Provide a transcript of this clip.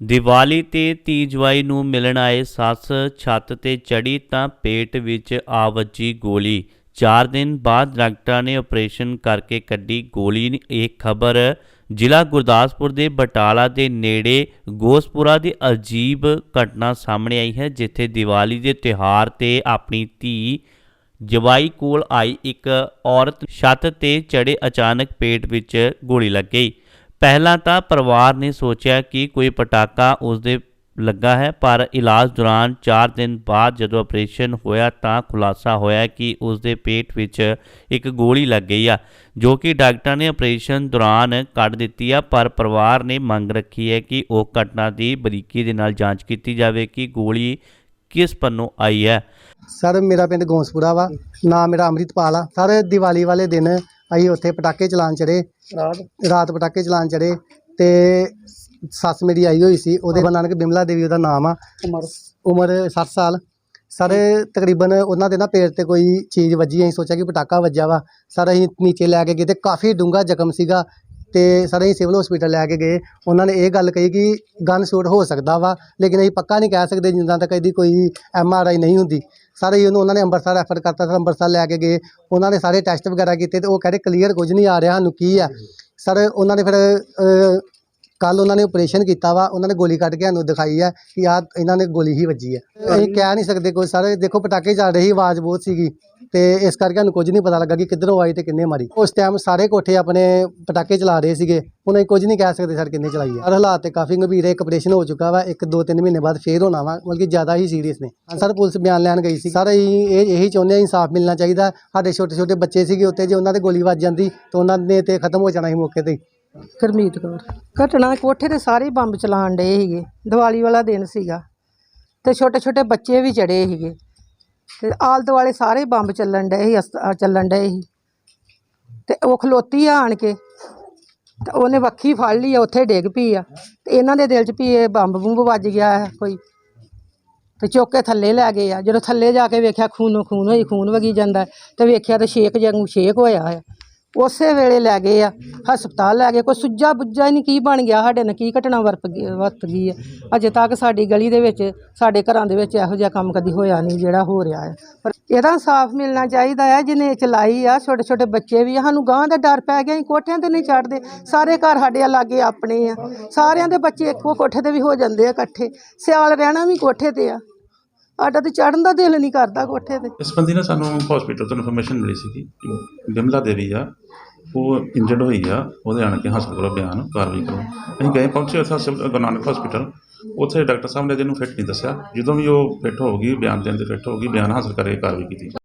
ਦੀਵਾਲੀ ਤੇ ਧੀ ਜਵਾਈ ਨੂੰ ਮਿਲਣ ਆਏ ਸੱਸ ਛੱਤ ਤੇ ਚੜੀ ਤਾਂ ਪੇਟ ਵਿੱਚ ਆ ਵੱਜੀ ਗੋਲੀ। 4 ਦਿਨ ਬਾਅਦ ਡਾਕਟਰਾਂ ਨੇ ਆਪਰੇਸ਼ਨ ਕਰਕੇ ਕੱਢੀ ਗੋਲੀ। ਇਹ ਖਬਰ ਜ਼ਿਲ੍ਹਾ ਗੁਰਦਾਸਪੁਰ ਦੇ ਬਟਾਲਾ ਦੇ ਨੇੜੇ ਗੋਸਪੁਰਾ ਦੀ ਅਜੀਬ ਘਟਨਾ ਸਾਹਮਣੇ ਆਈ ਹੈ, ਜਿੱਥੇ ਦੀਵਾਲੀ ਦੇ ਤਿਉਹਾਰ ਤੇ ਆਪਣੀ ਧੀ ਜਵਾਈ ਕੋਲ ਆਈ ਇੱਕ ਔਰਤ। ਛੱਤ ਤੇ ਚੜੇ ਅਚਾਨਕ ਪੇਟ ਵਿੱਚ ਗੋਲੀ ਲੱਗ ਗਈ। ਪਹਿਲਾਂ ਤਾਂ ਪਰਿਵਾਰ ਨੇ ਸੋਚਿਆ ਕਿ ਕੋਈ ਪਟਾਕਾ ਉਸ ਦੇ ਲੱਗਾ ਹੈ, ਪਰ ਇਲਾਜ ਦੌਰਾਨ 4 ਦਿਨ ਬਾਅਦ ਜਦੋਂ ਆਪਰੇਸ਼ਨ ਹੋਇਆ ਤਾਂ ਖੁਲਾਸਾ ਹੋਇਆ ਕਿ ਉਸ ਦੇ ਪੇਟ ਵਿੱਚ ਇੱਕ ਗੋਲੀ ਲੱਗ ਗਈ ਆ, ਜੋ ਕਿ ਡਾਕਟਰਾਂ ਨੇ ਆਪਰੇਸ਼ਨ ਦੌਰਾਨ ਕੱਢ ਦਿੱਤੀ ਆ, ਪਰ ਪਰਿਵਾਰ ਨੇ ਮੰਗ ਰੱਖੀ ਹੈ ਕਿ ਉਹ ਘਟਨਾ ਦੀ ਬਰੀਕੀ ਦੇ ਨਾਲ ਜਾਂਚ ਕੀਤੀ ਜਾਵੇ ਕਿ ਗੋਲੀ ਕਿਸ ਪੰਨੋਂ ਆਈ ਹੈ। ਸਰ, ਮੇਰਾ ਪਿੰਡ ਗੌਂਸਪੁਰਾ ਵਾ ਨਾਮ ਮੇਰਾ ਅੰਮ੍ਰਿਤਪਾਲ ਆ। ਸਰ, ਦੀਵਾਲੀ ਵਾਲੇ ਦਿਨ ਅਸੀਂ ਉੱਥੇ ਪਟਾਕੇ ਚਲਾਉਣ ਚੜੇ। ਰਾਤ? ਰਾਤ ਪਟਾਕੇ ਚਲਾਉਣ ਚੜੇ ਤੇ ਸੱਸ ਮੇਰੀ ਆਈ ਹੋਈ ਸੀ ਉਹਦੇ ਨਾਨਕ ਬਿਮਲਾ ਦੇਵੀ ਉਹਦਾ ਨਾਮ ਆ। ਉਮਰ? 60 ਸਾਲ। ਸਰ ਤਕਰੀਬਨ ਉਹਨਾਂ ਦੇ ਨਾ ਪੇਟ ਤੇ ਕੋਈ ਚੀਜ਼ ਵੱਜੀ ਅਸੀਂ ਸੋਚਿਆ ਕਿ ਪਟਾਕਾ ਵੱਜਾ ਵਾ। ਸਰ ਅਸੀਂ ਨੀਚੇ ਲੈ ਕੇ ਗਏ ਤੇ ਕਾਫੀ ਡੂੰਘਾ ਜ਼ਖਮ ਸੀਗਾ। ਤੇ ਸਰ ਅਸੀਂ ਸਿਵਲ ਹਸਪੀਟਲ ਲੈ ਕੇ ਗਏ। ਉਹਨਾਂ ਨੇ ਇਹ ਗੱਲ ਕਹੀ ਕਿ ਗਨ ਸ਼ੂਟ ਹੋ ਸਕਦਾ ਵਾ ਲੇਕਿਨ ਅਸੀਂ ਪੱਕਾ ਨਹੀਂ ਕਹਿ ਸਕਦੇ ਜਿੰਨਾ ਤੱਕ ਇਹਦੀ ਕੋਈ ਐਮ ਆਰ ਆਈ ਨਹੀਂ ਹੁੰਦੀ। ਸਾਰੇ ਉਹਨੂੰ ਉਹਨਾਂ ਨੇ ਅੰਮ੍ਰਿਤਸਰ ਰੈਫਰ ਕਰਤਾ ਸਰ ਅੰਮ੍ਰਿਤਸਰ ਲੈ ਕੇ ਗਏ। ਉਹਨਾਂ ਨੇ ਸਾਰੇ ਟੈਸਟ ਵਗੈਰਾ ਕੀਤੇ ਤੇ ਉਹ ਕਹਿੰਦੇ ਕਲੀਅਰ ਕੁਝ ਨਹੀਂ ਆ ਰਿਹਾ ਸਾਨੂੰ ਕੀ ਆ। ਸਰ ਉਹਨਾਂ ਨੇ ਫਿਰ ਕੱਲ ਉਹਨਾਂ ਨੇ ਆਪਰੇਸ਼ਨ ਕੀਤਾ ਵਾ ਉਹਨਾਂ ਨੇ ਗੋਲੀ ਕੱਢ ਕੇ ਸਾਨੂੰ ਦਿਖਾਈ ਆ ਕਿ ਆ ਇਹਨਾਂ ਨੇ ਗੋਲੀ ਹੀ ਵੱਜੀ ਆ। ਅਸੀਂ ਕਹਿ ਨਹੀਂ ਸਕਦੇ ਕੋਈ ਸਾਰੇ ਦੇਖੋ ਪਟਾਕੇ ਚੱਲ ਰਹੇ ਸੀ ਆਵਾਜ਼ ਬਹੁਤ ਸੀਗੀ। ਤੇ ਇਸ ਕਰਕੇ ਸਾਨੂੰ ਕੁਝ ਨਹੀਂ ਪਤਾ ਲੱਗਾ ਕਿ ਕਿੱਧਰੋਂ ਆਈ ਤੇ ਕਿੰਨੇ ਮਾਰੀ। ਉਸ ਟਾਈਮ ਸਾਰੇ ਕੋਠੇ ਆਪਣੇ ਪਟਾਕੇ ਚਲਾ ਰਹੇ ਸੀਗੇ। ਹੁਣ ਕੁਝ ਨਹੀਂ ਕਹਿ ਸਕਦੇ ਸਰ ਕਿੰਨੇ ਚਲਾਈ ਆ। ਹਾਲਾਤ ਤੇ ਕਾਫੀ ਗੰਭੀਰ ਹੈ ਇੱਕ ਆਪਰੇਸ਼ਨ ਹੋ ਚੁੱਕਾ ਵਾ। ਇੱਕ ਦੋ ਤਿੰਨ ਮਹੀਨੇ ਬਾਅਦ ਫੇਰ ਹੋਣਾ ਵਾ। ਬਲਕਿ ਜ਼ਿਆਦਾ ਹੀ ਸੀਰੀਅਸ ਨੇ। ਸਰ, ਪੁਲਿਸ ਬਿਆਨ ਲੈਣ ਗਈ ਸੀ। ਸਰ ਇਹ ਇਹੀ ਚਾਹੁੰਦੇ ਹਾਂ, ਇਨਸਾਫ ਮਿਲਣਾ ਚਾਹੀਦਾ। ਸਾਡੇ ਛੋਟੇ ਛੋਟੇ ਬੱਚੇ ਸੀਗੇ ਉੱਤੇ ਜੇ ਉਹਨਾਂ ਦੇ ਗੋਲੀ ਵੱਜ ਜਾਂਦੀ, ਤਾਂ ਉਹਨਾਂ ਨੇ ਤੇ ਖਤਮ ਹੋ ਜਾਣਾ ਸੀ ਮੌਕੇ ਤੇ ਹੀ। ਕੌਰ, ਘਟਨਾ ਕੋਠੇ ਤੇ ਸਾਰੇ ਬੰਬ ਚਲਾਉਣ ਡਏ ਸੀਗੇ। ਦੀਵਾਲੀ ਵਾਲਾ ਦਿਨ ਸੀਗਾ। ਤੇ ਛੋਟੇ ਛੋਟੇ ਬੱਚੇ ਵੀ ਚੜੇ ਸੀਗੇ। ਤੇ ਆਲ ਦੁਆਲੇ ਸਾਰੇ ਬੰਬ ਚੱਲਣ ਡਏ ਸੀ ਅਸ- ਚੱਲਣ ਡਏ ਸੀ। ਤੇ ਉਹ ਖਲੋਤੀ ਆ ਆਣ ਕੇ ਤੇ ਉਹਨੇ ਵੱਖੀ ਫੜ ਲਈ ਆ ਉੱਥੇ ਡਿੱਗ ਪਈ ਆ। ਤੇ ਇਹਨਾਂ ਦੇ ਦਿਲ 'ਚ ਵੀ ਇਹ ਬੰਬ ਬੁੰਬ ਵੱਜ ਗਿਆ ਹੈ ਕੋਈ। ਤੇ ਚੁੱਕ ਕੇ ਥੱਲੇ ਲੈ ਗਏ ਆ। ਜਦੋਂ ਥੱਲੇ ਜਾ ਕੇ ਵੇਖਿਆ ਖੂਨੋਂ ਖੂਨ ਹੋਈ ਖੂਨ ਵਗੀ ਜਾਂਦਾ। ਹੈ, ਤੇ ਵੇਖਿਆ ਤੇ ਸ਼ੇਕ ਜੰਗ ਸ਼ੇਕ ਹੋਇਆ ਆ। ਉਸੇ ਵੇਲੇ ਲੈ ਗਏ ਆ, ਹਸਪਤਾਲ ਲੈ ਗਏ, ਕੋਈ ਸੁੱਜਾ ਬੁੱਝਾ ਹੀ ਨਹੀਂ, ਕੀ ਬਣ ਗਿਆ ਸਾਡੇ ਨਾਲ, ਕੀ ਘਟਨਾ ਵਰਤ ਗਈ ਵਰਤ ਗਈ ਆ। ਅਜੇ ਤੱਕ ਸਾਡੀ ਗਲੀ ਦੇ ਵਿੱਚ, ਸਾਡੇ ਘਰਾਂ ਦੇ ਵਿੱਚ ਇਹੋ ਜਿਹਾ ਕੰਮ ਕਦੀ ਹੋਇਆ ਨਹੀਂ, ਜਿਹੜਾ ਹੋ ਰਿਹਾ ਹੈ ਪਰ ਇਹਦਾ ਇਨਸਾਫ ਮਿਲਣਾ ਚਾਹੀਦਾ ਹੈ ਜਿਹਨੇ ਚਲਾਈ ਆ ਛੋਟੇ ਛੋਟੇ ਬੱਚੇ ਵੀ ਆ, ਸਾਨੂੰ ਗਾਂ ਦਾ ਡਰ ਪੈ ਗਿਆ, ਅਸੀਂ ਕੋਠਿਆਂ ਤੇ ਨਹੀਂ ਚੜਦੇ ਸਾਰੇ ਘਰ ਸਾਡੇ ਆ ਲਾਗੇ ਆਪਣੇ ਆ। ਸਾਰਿਆਂ ਦੇ ਬੱਚੇ ਇੱਕੋ ਕੋਠੇ ਤੇ ਵੀ ਹੋ ਜਾਂਦੇ ਆ ਇਕੱਠੇ, ਸਿਆਲ ਰਹਿਣਾ ਵੀ ਕੋਠੇ ਤੇ ਆ। ਸਾਡਾ ਤੇ ਚੜਨ ਦਾ ਦਿਲ ਨਹੀਂ ਕਰਦਾ ਕੋਠੇ ਤੇ। ਇਸ ਬੰਦੀ ਨਾ ਸਾਨੂੰ ਹਸਪੀਟਲ ਤੋਂ ਇਨਫੋਰਮੇਸ਼ਨ ਮਿਲੀ ਸੀ ਕਿ ਬਿਮਲਾ ਦੇਵੀ ਆ, ਉਹ ਇੰਜਰਡ ਹੋਈ ਆ, ਉਹਦੇ ਆਣ ਕੇ ਹਸਪਤਾਲ ਬਿਆਨ ਕਾਰਵਾਈ ਕਰੋ। ਅਸੀਂ ਗਏ, ਪਹੁੰਚੇ ਉੱਥੇ ਸਿਵਲ ਗੁਰੂ ਨਾਨਕ ਹਸਪੀਟਲ ਉੱਥੇ ਡਾਕਟਰ ਸਾਹਿਬ ਨੇ ਜਿਹਨੂੰ ਫਿੱਟ ਨਹੀਂ ਦੱਸਿਆ, ਜਦੋਂ ਵੀ ਉਹ ਫਿੱਟ ਹੋ ਗਈ ਬਿਆਨ ਦੇਣ ਦੇ ਫਿੱਟ ਹੋ ਗਈ ਬਿਆਨ ਹਾਸਲ ਕਰਕੇ ਕਾਰਵਾਈ ਕੀਤੀ